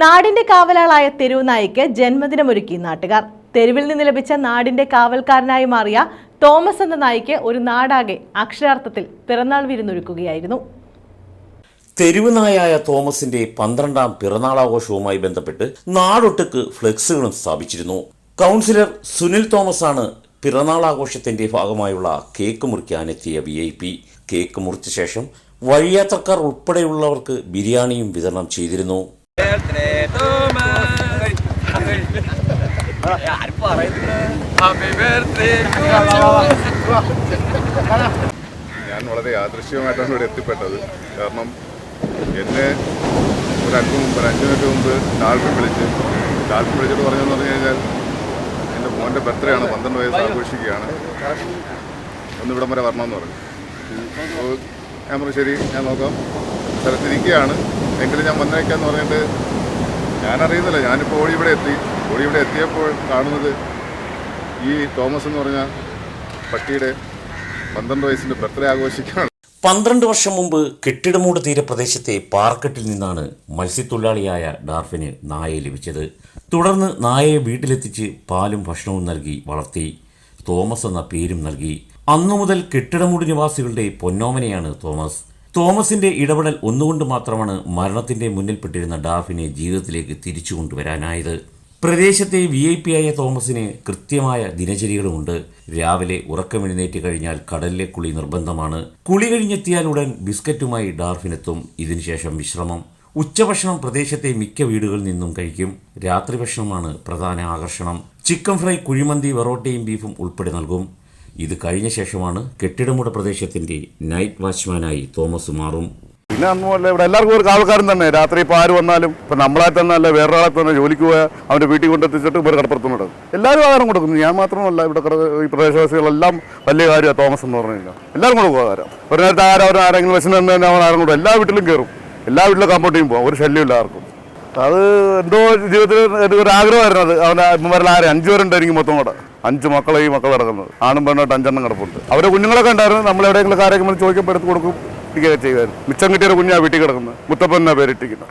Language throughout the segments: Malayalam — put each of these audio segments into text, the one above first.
നാടിന്റെ കാവലാളായ തെരുവുനായിക്ക് ജന്മദിനമൊരുക്കി നാട്ടുകാർ. തെരുവിൽ നിന്ന് ലഭിച്ച നാടിന്റെ കാവൽക്കാരനായി മാറിയ തോമസ് എന്ന നായിക്ക് ഒരു നാടാകെ അക്ഷരാർത്ഥത്തിൽ പിറന്നാൾ വിരുന്നൊരുക്കുകയായിരുന്നു. തെരുവുനായായ തോമസിന്റെ പന്ത്രണ്ടാം പിറന്നാളാഘോഷവുമായി ബന്ധപ്പെട്ട് നാടൊട്ടുക്ക് ഫ്ലെക്സുകളും സ്ഥാപിച്ചിരുന്നു. കൗൺസിലർ സുനിൽ തോമസ് ആണ് പിറന്നാളാഘോഷത്തിന്റെ ഭാഗമായുള്ള കേക്ക് മുറിക്കാനെത്തിയ വി ഐ പി. കേക്ക് മുറിച്ച ശേഷം വഴിയാത്രക്കാർ ഉൾപ്പെടെയുള്ളവർക്ക് ബിരിയാണിയും വിതരണം ചെയ്തിരുന്നു. ഞാൻ വളരെ യാദൃശ്യമായിട്ടാണ് ഇവിടെ എത്തിപ്പെട്ടത്. കാരണം എന്നെ ഒരു അല്പം മുമ്പ് ഒരു അഞ്ച് മിനിറ്റ് മുമ്പ് ഡാൽഫിൻ വിളിച്ച് ഡാൽഫിൻ വിളിച്ചിട്ട് പറഞ്ഞെന്ന് പറഞ്ഞു കഴിഞ്ഞാൽ എന്റെ മോന്റെ ബർത്ത്ഡേ ആണ് പന്ത്രണ്ട് വയസ്സ് ആഘോഷിക്കുകയാണ്. ഒന്ന് ഇവിടം വരെ വരണമെന്ന് പറഞ്ഞു. ഞാൻ പറഞ്ഞു ശരി ഞാൻ നോക്കാം. സ്ഥലത്തിരിക്കുകയാണ് എങ്കിലും ഞാൻ വന്നേക്കാന്ന് പറഞ്ഞിട്ട് ഞാനറിയുന്നില്ല. ഞാനിപ്പോൾ ഓടി ഇവിടെ എത്തി. ഓടി ഇവിടെ എത്തിയപ്പോൾ കാണുന്നത് ഈ തോമസ് എന്ന് പറഞ്ഞ പട്ടിയുടെ പന്ത്രണ്ട് വയസ്സിന്റെ ബർത്ത്ഡേ ആഘോഷിക്കുകയാണ് പന്ത്രണ്ട് വർഷം മുമ്പ് കെട്ടിടമൂട് തീരപ്രദേശത്തെ പാർക്കെട്ടിൽ നിന്നാണ് മത്സ്യത്തൊഴിലാളിയായ ഡാർഫിന് നായയെ ലഭിച്ചത്. തുടർന്ന് നായയെ വീട്ടിലെത്തിച്ച് പാലും ഭക്ഷണവും നൽകി വളർത്തി. തോമസ് എന്ന പേരും നൽകി. അന്നു മുതൽ കെട്ടിടമൂട് നിവാസികളുടെ പൊന്നോമനയാണ് തോമസ്. തോമസിന്റെ ഇടപെടൽ ഒന്നുകൊണ്ട് മാത്രമാണ് മരണത്തിന്റെ മുന്നിൽപ്പെട്ടിരുന്ന ഡാഫിനെ ജീവിതത്തിലേക്ക് തിരിച്ചു കൊണ്ടുവരാനായത്. പ്രദേശത്തെ വി ഐ പി ആയ തോമസിന് കൃത്യമായ ദിനചര്യകളുമുണ്ട്. രാവിലെ ഉറക്കമെഴുന്നേറ്റ് കഴിഞ്ഞാൽ കടലിലെ കുളി നിർബന്ധമാണ്. കുളി കഴിഞ്ഞെത്തിയാൽ ഉടൻ ബിസ്ക്കറ്റുമായി ഡാർഫിനെത്തും ഇതിനുശേഷം വിശ്രമം. ഉച്ചഭക്ഷണം പ്രദേശത്തെ മിക്ക വീടുകളിൽ നിന്നും കഴിക്കും. രാത്രി ഭക്ഷണമാണ് പ്രധാന ആകർഷണം. ചിക്കൻ ഫ്രൈ കുഴിമന്തി വെറോട്ടയും ബീഫും ഉൾപ്പെടെ നൽകും. ഇത് കഴിഞ്ഞ ശേഷമാണ് കെട്ടിടമുട പ്രദേശത്തിന്റെ നൈറ്റ് വാച്ച്മാനായി തോമസ് മാറും. പിന്നെ അന്നുമല്ല ഇവിടെ എല്ലാവർക്കും ഒരു കാവൽക്കാരൻ തന്നെ. രാത്രി ഇപ്പോൾ ആര് വന്നാലും ഇപ്പം നമ്മളെ തന്നെ അല്ല വേറൊരാളെ തന്നെ ജോലിക്ക് പോയാൽ അവന്റെ വീട്ടിൽ കൊണ്ടെത്തിച്ചിട്ട് ഇവർ കടപ്പുറത്തുന്നുണ്ട് എല്ലാവരും ആഹാരം കൊടുക്കുന്നു. ഞാൻ മാത്രമല്ല ഇവിടെ ഈ പ്രദേശവാസികളെല്ലാം വലിയ കാര്യമാണ് തോമസ് എന്ന് പറഞ്ഞു കഴിഞ്ഞാൽ. എല്ലാവരും കൊടുക്കും ആഹാരം. ഒരു നേരത്തെ ആരും അവർ ആരെങ്കിലും വശം തന്നെ അവൻ ആഹാരം കൊടുക്കും. എല്ലാ വീട്ടിലും കയറും. എല്ലാ വീട്ടിലും കമ്പോട്ടിയും പോകും. ഒരു ശല്യമില്ല ആർക്കും. അത് എന്തോ ജീവിതത്തിൽ ഒരു- ആഗ്രഹമായിരുന്നു അത്. അവന്റെ ആരെ അഞ്ചു പേരുണ്ടായിരിക്കും മൊത്തം കൂടെ. അഞ്ച് മക്കളെ ഈ മക്കൾ കിടക്കുന്നത്. ആണും പെണ്ണായിട്ട് അഞ്ചെണ്ണം കിടപ്പുണ്ട്. അവരെ കുഞ്ഞുങ്ങളൊക്കെ ഉണ്ടായിരുന്നു. നമ്മൾ എവിടെയെങ്കിലും കാര്യങ്ങൾ ചോദിക്കുമ്പോൾ എടുത്ത് കൊടുക്കും ഇരിക്കുകയൊക്കെ ചെയ്യുമായിരുന്നു മിച്ചം കിട്ടിയൊരു കുഞ്ഞാ വീട്ടിൽ കിടക്കുന്നത്. മുത്തപ്പൻ എന്നാ പേരിട്ടിരിക്കുന്നത്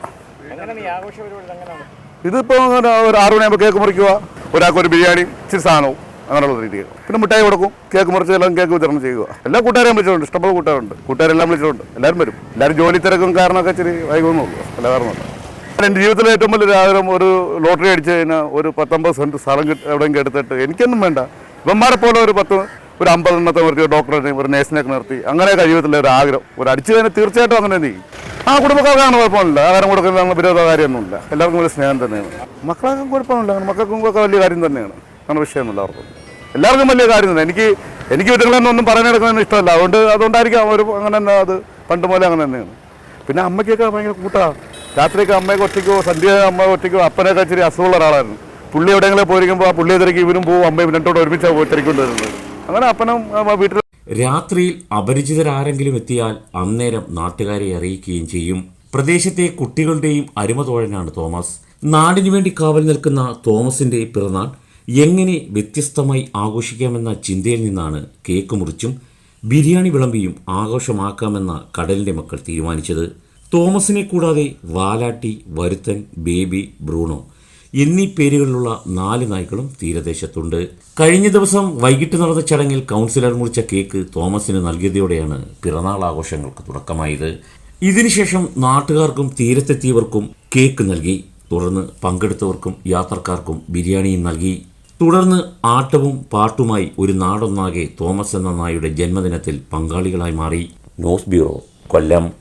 ഇതിപ്പോൾ അങ്ങനെ ഒരു ആറു മണിയാകുമ്പോൾ കേക്ക് മുറിക്കുക. ഒരാൾക്ക് ഒരു ബിരിയാണി ഇച്ചിരി സാധനവും അങ്ങനെയുള്ള രീതികൾ പിന്നെ മിഠായി കൊടുക്കും. കേക്ക് മുറിച്ച് എല്ലാം കേക്ക് വിതരണം ചെയ്യുക. എല്ലാ കൂട്ടുകാരെയും വിളിച്ചിട്ടുണ്ട്. ഇഷ്ടംപോലെ കൂട്ടുകാരുണ്ട്. കൂട്ടുകാരെല്ലാം വിളിച്ചിട്ടുണ്ട്. എല്ലാവരും വരും. എല്ലാവരും ജോലി തിരക്കും കാരണമൊക്കെ ഇച്ചിരി വൈകുന്നുള്ളൂ അല്ല കാരണമല്ല എന്റെ ജീവിതത്തിലെ ഏറ്റവും വലിയ ആഗ്രഹം ഒരു ലോട്ടറി അടിച്ച് കഴിഞ്ഞാൽ ഒരു പത്തൊമ്പത് സെന്റ് സ്ഥലം എവിടെയെങ്കിലും എടുത്തിട്ട് എനിക്കൊന്നും വേണ്ട. ഇവന്മാരെ പോലെ ഒരു പത്ത് ഒരു അമ്പതെണ്ണത്തെ നിർത്തി ഒരു ഡോക്ടറെ ഒരു നേഴ്സിനെയൊക്കെ നിർത്തി. അങ്ങനെയൊക്കെ ജീവിതത്തിലെ ഒരു ആഗ്രഹം. ഒരു അടിച്ചു കഴിഞ്ഞാൽ തീർച്ചയായിട്ടും അങ്ങനെ നീ. ആ കുടുംബക്കാർക്കാണ് കുഴപ്പമില്ല ആഹാരം കൊടുക്കുന്ന അങ്ങനെ വിരോധ കാര്യമൊന്നുമില്ല എല്ലാവർക്കും വലിയ സ്നേഹം തന്നെയാണ്. മക്കളൊക്കെ കുഴപ്പമില്ല അങ്ങനെ മക്കൾക്കും ഒക്കെ വലിയ കാര്യം തന്നെയാണ്. അങ്ങനെ വിഷയമൊന്നുമില്ല അവർക്കും. എല്ലാവർക്കും വലിയ കാര്യം തന്നെ എനിക്ക് എനിക്ക് വീട്ടുകളൊന്നും ഒന്നും പറയാനെടുക്കുന്നതിന് ഇഷ്ടമല്ല. അതുകൊണ്ട് അതുകൊണ്ടായിരിക്കും അവർ അങ്ങനെ തന്നെ അത് പണ്ട് പോലെ അങ്ങനെ തന്നെയാണ്. പിന്നെ അമ്മയ്ക്കൊക്കെ ഭയങ്കര കൂട്ടാ. രാത്രിയൊക്കെ അമ്മയൊക്കെ ഒറ്റയ്ക്കോ സന്ധ്യ അമ്മ ഒറ്റയ്ക്കോ അപ്പനൊക്കെ ഇച്ചിരി അസുഖമുള്ള ഒരാളായിരുന്നു. പുള്ളി എവിടെയെങ്കിലും പോയിരിക്കുമ്പോൾ ആ പുള്ളിയെ തിരക്കി ഇവരും പോവും അമ്മയും രണ്ടോടെ ഒരുമിച്ചാണ് പോയി തിരക്കൊണ്ടിരുന്നത് അങ്ങനെ അപ്പനും വീട്ടിൽ രാത്രിയിൽ അപരിചിതരാരെങ്കിലും എത്തിയാൽ അന്നേരം നാട്ടുകാരെ അറിയിക്കുകയും ചെയ്യും. പ്രദേശത്തെ കുട്ടികളുടെയും അരുമതോഴനാണ് തോമസ്. നാടിനു വേണ്ടി കാവൽ നിൽക്കുന്ന തോമസിന്റെ പിറന്നാൾ എങ്ങനെ വ്യത്യസ്തമായി ആഘോഷിക്കാമെന്ന ചിന്തയിൽ നിന്നാണ് കേക്ക് മുറിച്ചും ബിരിയാണി വിളമ്പിയും ആഘോഷമാക്കാമെന്ന കടലിന്റെ മക്കൾ തീരുമാനിച്ചത്. തോമസിനെ കൂടാതെ വാലാട്ടി വരുത്തൻ ബേബി ബ്രൂണോ എന്നീ പേരുകളിലുള്ള നാല് നായ്ക്കളും തീരദേശത്തുണ്ട്. കഴിഞ്ഞ ദിവസം വൈകിട്ട് നടന്ന ചടങ്ങിൽ കൗൺസിലർ മുറിച്ച കേക്ക് തോമസിന് നൽകിയതോടെയാണ് പിറന്നാൾ ആഘോഷങ്ങൾക്ക് തുടക്കമായത്. ഇതിനുശേഷം നാട്ടുകാർക്കും തീരത്തെത്തിയവർക്കും കേക്ക് നൽകി. തുടർന്ന് പങ്കെടുത്തവർക്കും യാത്രക്കാർക്കും ബിരിയാണിയും നൽകി. തുടർന്ന് ആട്ടവും പാട്ടുമായി ഒരു നാടൊന്നാകെ തോമസ് എന്ന നായുടെ ജന്മദിനത്തിൽ പങ്കാളികളായി മാറി. News bureau Kollam.